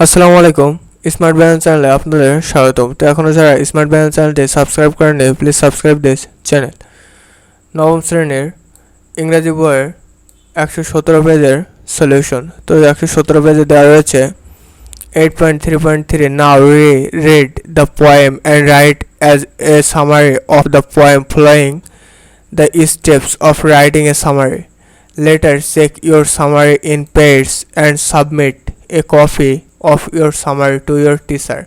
আসসালামু আলাইকুম smart balance চ্যানেলে আপনাদের স্বাগতম। তো এখনও যারা স্মার্ট ব্যালেন্স চ্যানেলটি সাবস্ক্রাইব করেননি প্লিজ সাবস্ক্রাইব দিস চ্যানেল নবম শ্রেণির ইংরাজি বইয়ের একশো সতেরো পেজের সলিউশন তো একশো সতেরো পেজে দেওয়া রয়েছে eight point three point three now রে read the poem and write as a summary of the poem following the steps of writing a summary letter check your summary in pairs and submit a copy of your summary to your teacher.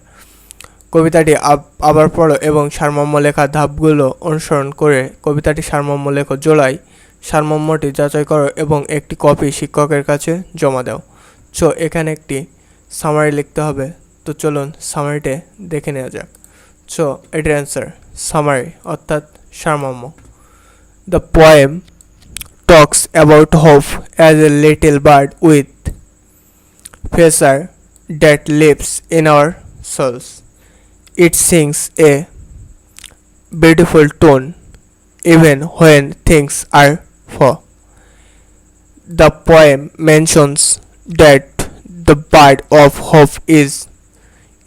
কবিতাটি আবার পড়ো এবং সারমর্ম লেখা ধাপগুলো অনুসরণ করে কবিতাটি সারমর্ম লেখো জোড়াই সারমর্মটি যাচাই করো এবং একটি কপি শিক্ষকের কাছে জমা দাও। সো, এখানে একটি সামারি লিখতে হবে। তো চলুন সামারিতে দেখে নেওয়া যাক। সো, এটির অ্যান্সার সামারি অর্থাৎ সারমর্ম। The poem talks about hope as a little bird with feather that lives in our souls. It sings a beautiful tone even when things are poor. The poem mentions that the bird of hope is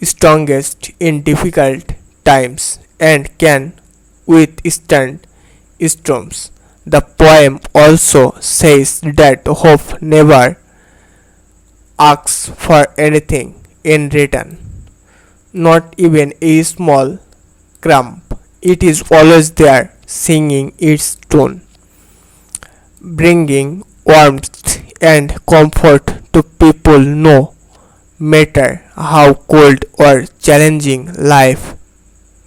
strongest in difficult times and can withstand storms. The poem also says that hope never asks for anything in return, not even a small crumb. It is always there singing its tune, bringing warmth and comfort to people no matter how cold or challenging life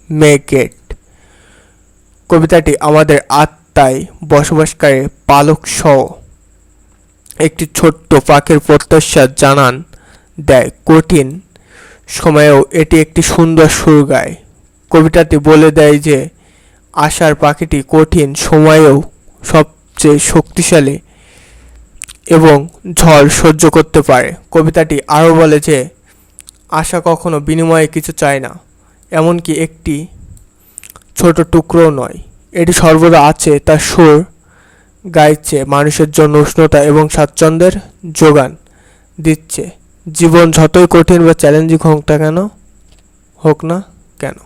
may get. কবিতাটি আমাদের আত্মায় বসবাসকারী পালক সহ একটি ছোট্ট পাখির প্রত্যাশা জানান দেয় কঠিন সময়েও এটি একটি সুন্দর সুর গায় কবিতাটি বলে দেয় যে, আশার পাখিটি কঠিন সময়েও সবচেয়ে শক্তিশালী এবং ঝড় সহ্য করতে পারে। কবিতাটি আরও বলে যে, আশা কখনো বিনিময়ে কিছু চায় না, এমনকি একটি ছোট টুকরোও নয়। এটি সর্বদা আছে তার সুর গাইছে, মানুষের জন্য উষ্ণতা এবং স্বাচ্ছন্দ্যের যোগান দিচ্ছে। জীবন যতই কঠিন বা চ্যালেঞ্জিং হোক না কেন, হোক না কেন।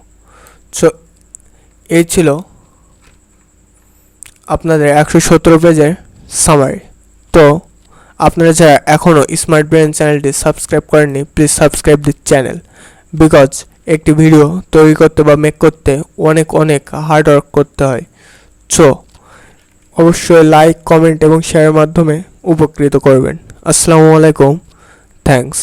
সো এই ছিল আপনাদের একশো সতেরো পেজের সামারি তো, আপনারা যারা এখনও স্মার্ট ব্রেন চ্যানেলটি সাবস্ক্রাইব করেননি please subscribe this channel because একটি ভিডিও তৈরি করতে বা মেক করতে অনেক অনেক হার্ড ওয়ার্ক করতে হয়। সো অবশ্যই লাইক কমেন্ট এবং শেয়ারের মাধ্যমে উপকৃত করবেন। আসসালামু আলাইকুম। থ্যাঙ্কস